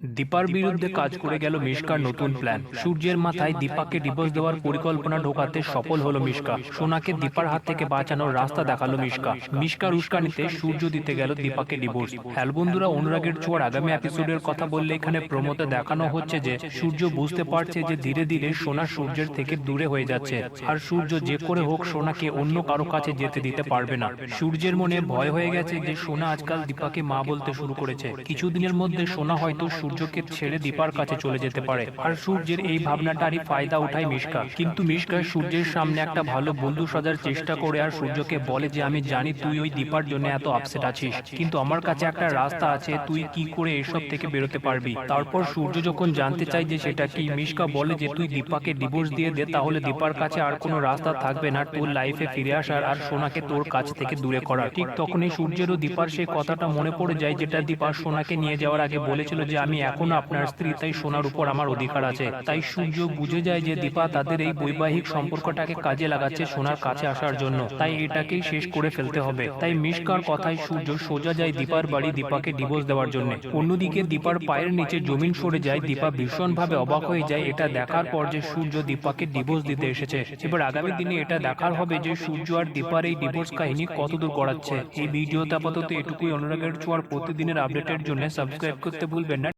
দীপার বিরুদ্ধে কাজ করে গেল মিশকার নতুন প্ল্যান সূর্যের মাথায় দীপাকে ডিভোর্স দেওয়ার পরিকল্পনা ঢোকাতে সফল হলো মিশকা। সোনাকে দীপার হাত থেকে বাঁচানোর রাস্তা দেখাল মিশকা। মিশকার উস্কানিতে সূর্য দিতে গেল দীপাকে ডিভোর্স হ্যাল বন্ধুরা অনুরাগের চোয়ার আগামী এপিসোডের কথা বললে এখানে প্রমোতে দেখানো হচ্ছে যে সূর্য বুঝতে পারছে যে ধীরে ধীরে সোনা সূর্যের থেকে দূরে হয়ে যাচ্ছে। আর সূর্য যে করে হোক সোনাকে অন্য কারও কাছে যেতে দিতে পারবে না সূর্যের মনে ভয় হয়ে গেছে যে সোনা আজকাল দীপাকে মা বলতে শুরু করেছে কিছুদিনের মধ্যে সোনা হয়তো সূর্যকে ছেড়ে দীপার কাছে চলে যেতে পারে। আর সূর্যের এই ভাবনাটারই ফায়দা উঠায় মিশকা কিন্তু মিশকা সূর্যের সামনে একটা ভালো বন্ধু সাজার চেষ্টা করে আর সূর্যকে বলে যে আমি জানি তুই ওই দীপার জন্য এত আপসেট আছিস। কিন্তু আমার কাছে একটা রাস্তা আছে তুই কি করে এসব থেকে বেরোতে পারবি? তারপর সূর্য যখন জানতে চায় যে সেটা কি মিশকা বলে যে তুই দীপাকে ডিভোর্স দিয়ে দে তাহলে দীপার কাছে আর কোনো রাস্তা থাকবে না তোর লাইফে ফিরে আসার আর সোনাকে তোর কাছ থেকে দূরে করার। ঠিক তখনই সূর্যেরও দীপার সেই কথাটা মনে পড়ে যায় যেটা দীপা সোনাকে নিয়ে যাওয়ার আগে বলেছিল যে আমি এখনও আপনার স্ত্রী তাই সোনার উপর আমার অধিকার আছে। তাই সূর্য বুঝে যায় যে দীপা তাদের এই বৈবাহিক সম্পর্কটাকে কাজে লাগাচ্ছে সোনার কাছে আসার জন্য। তাই এটাকেই শেষ করে ফেলতে হবে। তাই মিশকার কথায় সূর্য সোজা যায় দীপার বাড়ি দীপাকে ডিভোর্স দেওয়ার জন্য। অন্যদিকে দীপার পায়ের নিচে জমিন সরে যায়, দীপা ভীষণভাবে অবাক হয়ে যায়। এটা দেখার পর যে সূর্য দীপাকে ডিভোর্স দিতে এসেছে। এবার আগামী দিনে এটা দেখার হবে যে সূর্য আর দীপার এই ডিভোর্স কাহিনী কতদূর গড়াচ্ছে। এই ভিডিওতে আপাতত এটুকুই। অনুরাগের ছোঁয়ার প্রতিদিনের আপডেটের জন্য সাবস্ক্রাইব করতে ভুলবেন না।